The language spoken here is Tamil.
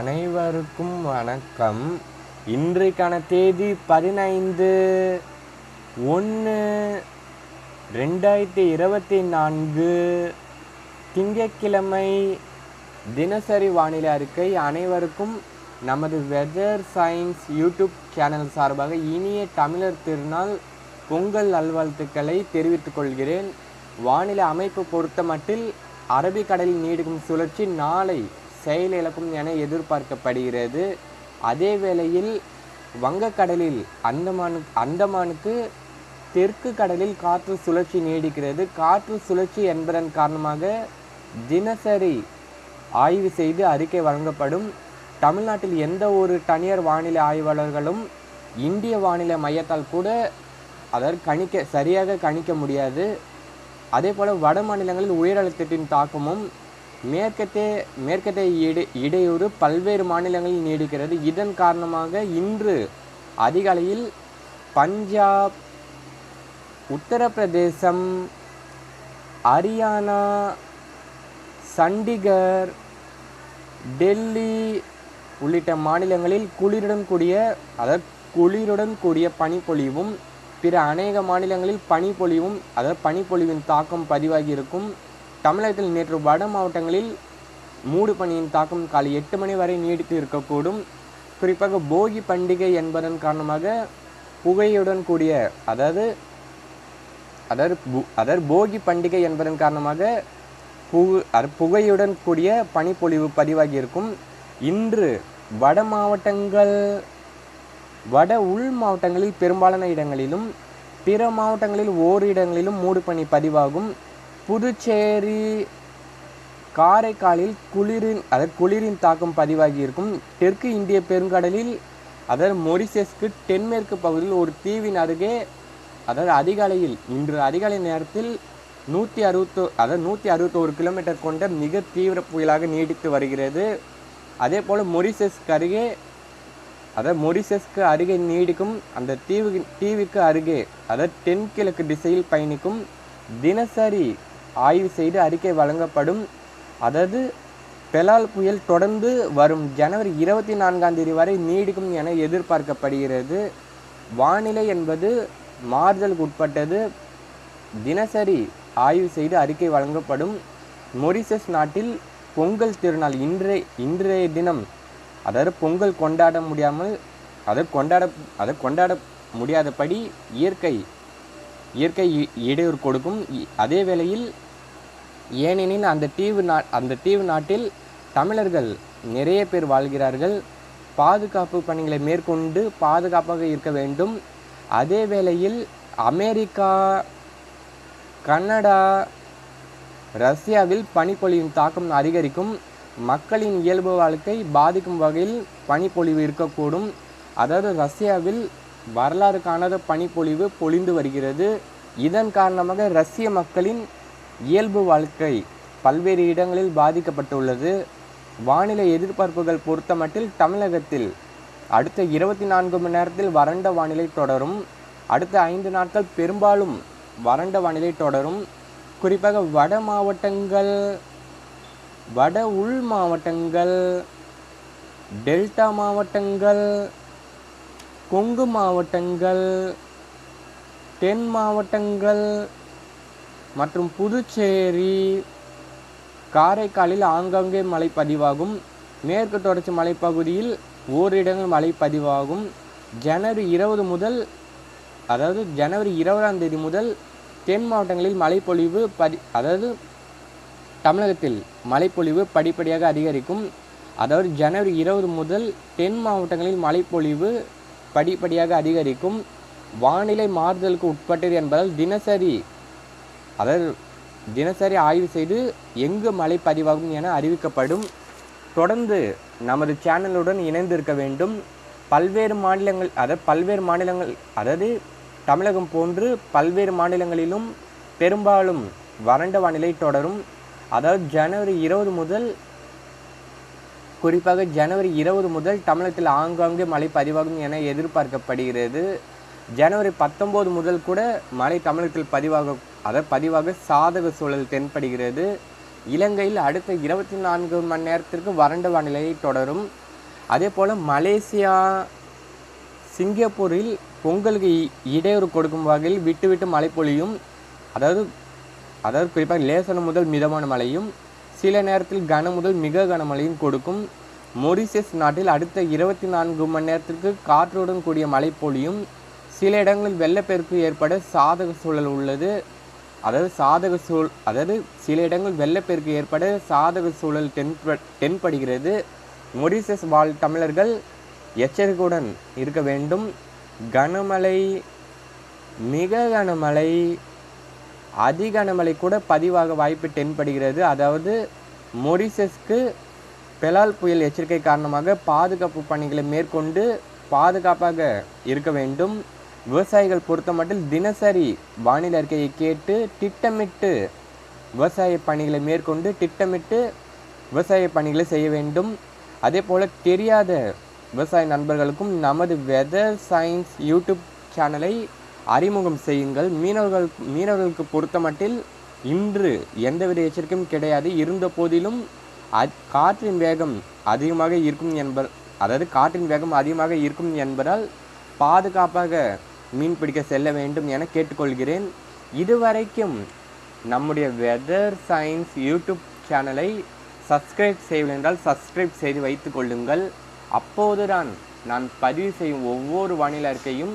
அனைவருக்கும் வணக்கம். இன்றைக்கான தேதி பதினைந்து ஒன்று ரெண்டாயிரத்தி இருபத்தி நான்கு. திங்கட்கிழமை தினசரி வானிலை அறிக்கை. அனைவருக்கும் நமது வெதர் சயின்ஸ் யூடியூப் சேனல் சார்பாக இனிய தமிழர் திருநாள் பொங்கல் நல்வாழ்த்துக்களை தெரிவித்துக் கொள்கிறேன். வானிலை அமைப்பு பொறுத்தமட்டில் அரபிக்கடலில் நீடிக்கும் சுழற்சி நாளை செயலிழக்கும் என எதிர்பார்க்கப்படுகிறது. அதே வேளையில் வங்கக்கடலில் அந்தமானு அந்தமானுக்கு தெற்கு கடலில் காற்று சுழற்சி நீடிக்கிறது. காற்று சுழற்சி என்பதன் காரணமாக தினசரி ஆய்வு செய்து அறிக்கை வழங்கப்படும். தமிழ்நாட்டில் எந்த ஒரு தனியார் வானிலை ஆய்வாளர்களும் இந்திய வானிலை மையத்தால் கூட அதாவது கணிக்க சரியாக கணிக்க முடியாது. அதே போல் வட மாநிலங்களில் உயரழுத்தத்தின் தாக்கமும் மேற்கத்தே மேற்கத்தே இடை இடையூறு பல்வேறு மாநிலங்களில் நீடிக்கிறது. இதன் காரணமாக இன்று அதிகாலையில் பஞ்சாப் உத்தரப்பிரதேசம் ஹரியானா சண்டிகர் டெல்லி உள்ளிட்ட மாநிலங்களில் குளிருடன் கூடிய அதாவது குளிருடன் கூடிய பனிப்பொழிவும் பிற அநேக மாநிலங்களில் பனிப்பொழிவும் அதாவது பனிப்பொழிவின் தாக்கம் பதிவாகி இருக்கும். தமிழகத்தில் நேற்று வட மாவட்டங்களில் மூடு பனியின் தாக்கம் காலை எட்டு மணி வரை நீடித்து இருக்கக்கூடும். குறிப்பாக போகி பண்டிகை என்பதன் காரணமாக புகையுடன் கூடிய அதாவது அதாவது பு- அதாவது போகி பண்டிகை என்பதன் காரணமாக புகு அதாவது புகையுடன் கூடிய பனிப்பொழிவு பதிவாகி இருக்கும். இன்று வட மாவட்டங்கள் வட உள் மாவட்டங்களில் பெரும்பாலான இடங்களிலும் பிற மாவட்டங்களில் ஓரிடங்களிலும் இடங்களிலும் மூடுபனி பதிவாகும். புதுச்சேரி காரைக்காலில் குளிரின் அதாவது குளிரின் தாக்கம் பதிவாகி இருக்கும். தெற்கு இந்திய பெருங்கடலில் அதாவது மொரிஷியஸ்க்கு தென்மேற்கு பகுதியில் ஒரு தீவின் அருகே அதாவது அதிகாலையில் இன்று அதிகாலை நேரத்தில் நூற்றி அறுபத்தோ அதாவது நூற்றி அறுபத்தோரு கிலோமீட்டர் கொண்ட மிக தீவிர புயலாக நீடித்து வருகிறது. அதே போல் மொரிசஸ்க்கு அருகே அதாவது மொரிசஸ்க்கு அருகே நீடிக்கும் அந்த தீவு தீவுக்கு அருகே அதாவது தென்கிழக்கு திசையில் பயணிக்கும் தினசரி ஆய்வு செய்து அறிக்கை வழங்கப்படும். அதாவது பெலால் புயல் தொடர்ந்து வரும் ஜனவரி இருபத்தி நான்காம் தேதி வரை நீடிக்கும் என எதிர்பார்க்கப்படுகிறது. வானிலை என்பது மாறுதலுக்கு உட்பட்டது தினசரி ஆய்வு செய்து அறிக்கை வழங்கப்படும். மொரிசஸ் நாட்டில் பொங்கல் திருநாள் இன்றைய இன்றைய தினம். அதாவது பொங்கல் கொண்டாட முடியாமல் அதை கொண்டாட அதை கொண்டாட முடியாதபடி இயற்கை இயற்கை இ- இடையூறு கொடுக்கும். இ- அதே வேளையில் ஏனெனில் அந்த தீவு நா அந்த தீவு நாட்டில் தமிழர்கள் நிறைய பேர் வாழ்கிறார்கள். பாதுகாப்பு பணிகளை மேற்கொண்டு பாதுகாப்பாக இருக்க வேண்டும். அதே வேளையில் அமெரிக்கா கனடா ரஷ்யாவில் பனிப்பொழிவின் தாக்கம் அதிகரிக்கும். மக்களின் இயல்பு வாழ்க்கை பாதிக்கும் வகையில் பனிப்பொழிவு இருக்கக்கூடும். அதாவது ரஷ்யாவில் வரலாறு காணாத பனிப்பொழிவு பொழிந்து வருகிறது. இதன் காரணமாக ரஷ்ய மக்களின் இயல்பு வாழ்க்கை பல்வேறு இடங்களில் பாதிக்கப்பட்டுள்ளது. வானிலை எதிர்பார்ப்புகள் பொறுத்தமட்டில் தமிழகத்தில் அடுத்த இருபத்தி நான்கு மணி நேரத்தில் வறண்ட வானிலை தொடரும். அடுத்த ஐந்து நாட்கள் பெரும்பாலும் வறண்ட வானிலை தொடரும். குறிப்பாக வட மாவட்டங்கள் வட உள் மாவட்டங்கள் டெல்டா மாவட்டங்கள் கொங்கு மாவட்டங்கள் தென் மாவட்டங்கள் மற்றும் புதுச்சேரி காரைக்காலில் ஆங்காங்கே மழை பதிவாகும் மேற்கு தொடர்ச்சி மலைப்பகுதியில் ஓரிடங்கள் மழை பதிவாகும் ஜனவரி இருபது முதல் அதாவது ஜனவரி இருபதாம் தேதி முதல் தென் மாவட்டங்களில் மழைப்பொழிவு பதி அதாவது தமிழகத்தில் மழைப்பொழிவு படிப்படியாக அதிகரிக்கும். அதாவது ஜனவரி இருபது முதல் தென் மாவட்டங்களில் மழைப்பொழிவு படிப்படியாக அதிகரிக்கும். வானிலை மாறுதலுக்கு உட்பட்டது என்பதால் தினசரி அதாவது தினசரி ஆய்வு செய்து எங்கு மழை பதிவாகும் என அறிவிக்கப்படும். தொடர்ந்து நமது சேனலுடன் இணைந்திருக்க வேண்டும். பல்வேறு மாநிலங்கள் அதாவது பல்வேறு மாநிலங்கள் அதாவது தமிழகம் போன்று பல்வேறு மாநிலங்களிலும் பெரும்பாலும் வறண்ட வானிலை தொடரும். அதாவது ஜனவரி இருபது முதல் குறிப்பாக ஜனவரி இருபது முதல் தமிழகத்தில் ஆங்காங்கே மழை பதிவாகும் என எதிர்பார்க்கப்படுகிறது. ஜனவரி பத்தொம்போது முதல் கூட மழை தமிழகத்தில் பதிவாக அதாவது பதிவாக சாதக சூழல் தென்படுகிறது. இலங்கையில் அடுத்த இருபத்தி நான்கு மணி நேரத்திற்கு வறண்ட வானிலை தொடரும். அதே போல் மலேசியா சிங்கப்பூரில் பொங்கலுக்கு இ- இடையூறு கொடுக்கும் வகையில் விட்டு விட்டு மழை பொழியும். அதாவது அதாவது குறிப்பாக லேசான முதல் மிதமான மழையும். சில நேரத்தில் கன முதல் மிக கனமழையும் கொடுக்கும். மொரிசஸ் நாட்டில் அடுத்த இருபத்தி நான்கு மணி நேரத்திற்கு காற்றுடன் கூடிய மழை பொழியும். சில இடங்களில் வெள்ளப்பெருக்கு ஏற்பட சாதக சூழல் உள்ளது. அதாவது சாதக சூழ் அதாவது சில இடங்கள் வெள்ளப்பெருக்கு ஏற்பட சாதக சூழல் தென்ப தென்படுகிறது. மொரிசஸ் வாழ் தமிழர்கள் எச்சரிக்கையுடன் இருக்க வேண்டும். கனமழை மிக கனமழை அதிக கனமழை கூட பதிவாக வாய்ப்பு தென்படுகிறது. அதாவது மொரிசஸ்க்கு பெலால் புயல் எச்சரிக்கை காரணமாக பாதுகாப்பு பணிகளை மேற்கொண்டு பாதுகாப்பாக இருக்க வேண்டும். விவசாயிகள் பொறுத்தமட்டில் தினசரி வானிலை அறிக்கையை கேட்டு திட்டமிட்டு விவசாய பணிகளை மேற்கொண்டு திட்டமிட்டு விவசாய பணிகளை செய்ய வேண்டும். அதே போல் தெரியாத விவசாய நண்பர்களுக்கும் நமது வெதர் சயின்ஸ் யூடியூப் சேனலை அறிமுகம் செய்யுங்கள். மீனவர்கள் மீனவர்களுக்கு பொறுத்தமட்டில் இன்று எந்தவித எச்சரிக்கையும் கிடையாது. இருந்த போதிலும் அ- காற்றின் வேகம் அதிகமாக இருக்கும் என்ப அதாவது காற்றின் வேகம் அதிகமாக இருக்கும் என்பதால் பாதுகாப்பாக மீன் பிடிக்க செல்ல வேண்டும் என கேட்டுக்கொள்கிறேன். இதுவரைக்கும் நம்முடைய வெதர் சயின்ஸ் யூடியூப் சேனலை சப்ஸ்கிரைப் செய்யவில்லை என்றால் சப்ஸ்கிரைப் செய்து வைத்துக் கொள்ளுங்கள். அப்போதுதான் நான் பதிவு செய்யும் ஒவ்வொரு வானிலை அறிக்கையும்